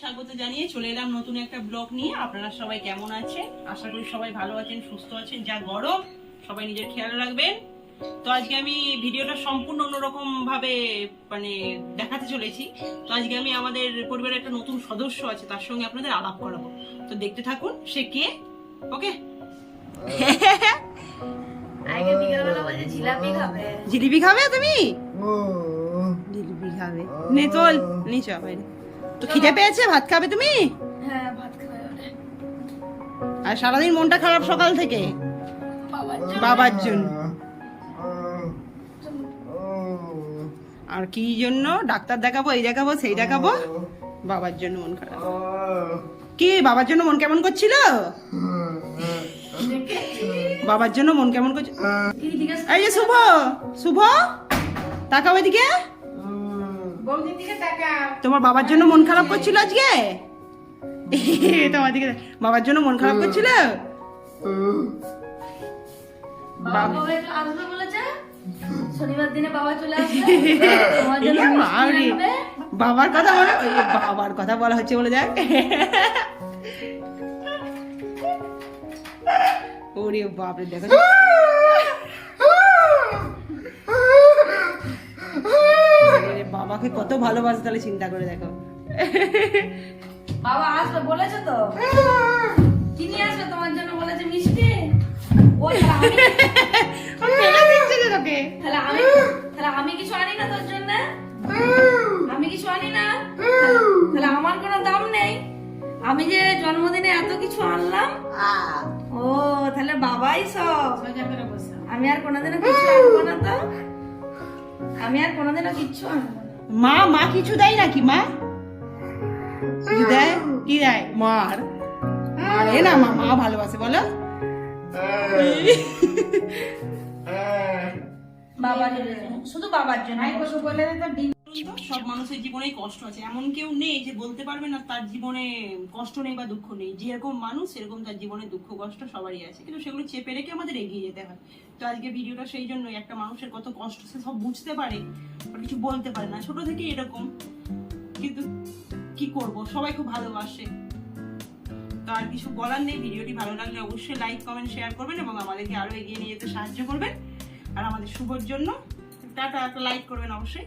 স্বাগত জানিয়ে চলে এলাম নতুন একটা ব্লগ নিয়ে। আপনারা সবাই কেমন আছেন? আশা করি সবাই ভালো আছেন সুস্থ আছেন। যা গরম সবাই নিজের খেয়াল রাখবেন। তো আজকে আমি ভিডিওটা সম্পূর্ণ অন্যরকম ভাবে মানে দেখাতে চলেছি। তো আজকে আমি আমাদের পরিবারের একটা নতুন সদস্য আছে তার সঙ্গে আপনাদের আলাপ করাবো। তো দেখতে থাকুন সে কে? ওকে? আগে বলছে জিলাপি খাবে। জিলিপি খাবে তুমি? জিলিপি খাবে। নে চল। নিচে বাইরে। তো খিদে পেয়েছে? ভাত খাবে তুমি? হ্যাঁ ভাত খাবে আর সারাদিন মনটা খারাপ সকাল থেকে? বাবার জন্য। আর কি জন্য? ডাক্তার দেখাবো এই দেখাবো সেই দেখাবো? বাবার জন্য মন খারাপ। কি বাবার জন্য মন কেমন করছিল? বাবার জন্য মন কেমন করছিল? এই যে শুভ শুভ তাকাও এদিকে। তোমার বাবার জন্য মন খারাপ করছিল আজকে? তোমার দিকে বাবার জন্য মন খারাপ করছিল? শনিবার দিনে বাবা চলে আসবে? তোমার জন্য মিষ্টি বাবারে। আনবে। বাবার কথা বলে বাবার কথা বলা হচ্ছে বলে যাক ওরে বাপরে দেখো বাবাকে কত ভালোবাসে তাহলে চিন্তা করে দেখো। বাবা আসবে বলেছে তো। কি নিয়ে আসবে? তোমার জন্য বলেছে মিষ্টি। ও তাহলে আমি তোকে। তাহলে আমি তাহলে আমি কিছু আনি না তোর জন্য? আমি কিছু আনি না? তাহলে আমার কোনো দাম নেই। আমি যে জন্মদিনে এত কিছু আনলাম ও তাহলে বাবাই সব। আমি আর কোনোদিনও কিছু আনব না তো। আমি আর কোনোদিনও কিচ্ছু আনব মা মা কিছু দেয় নাকি মা? কিছু দেয়? কি দেয়? মার। মারে না মা মা ভালোবাসে বলো। বাবার শুধু বাবার জন্য। সব মানুষের জীবনেই কষ্ট আছে। এমন কেউ নেই যে বলতে পারবে না তার জীবনে কষ্ট নেই বা দুঃখ নেই। যেরকম মানুষ সেরকম তার জীবনে দুঃখ কষ্ট সবারই আছে। কিন্তু সেগুলো চেপে রেখে আমাদের এগিয়ে যেতে হয়। তো আজকে ভিডিওটা সেই জন্যই একটা মানুষের কত কষ্ট সে সব বুঝতে পারে আর কিছু বলতে পারে না। ছোট থেকেই এরকম। কিন্তু কি করব? সবাই খুব ভালোবাসে। তো আর কিছু বলার নেই। ভিডিওটি ভালো লাগলে অবশ্যই লাইক কমেন্ট শেয়ার করবেন এবং আমাদেরকে আরও এগিয়ে নিয়ে যেতে সাহায্য করবেন। আর আমাদের শুভর জন্য টাটা একটা লাইক করবেন অবশ্যই।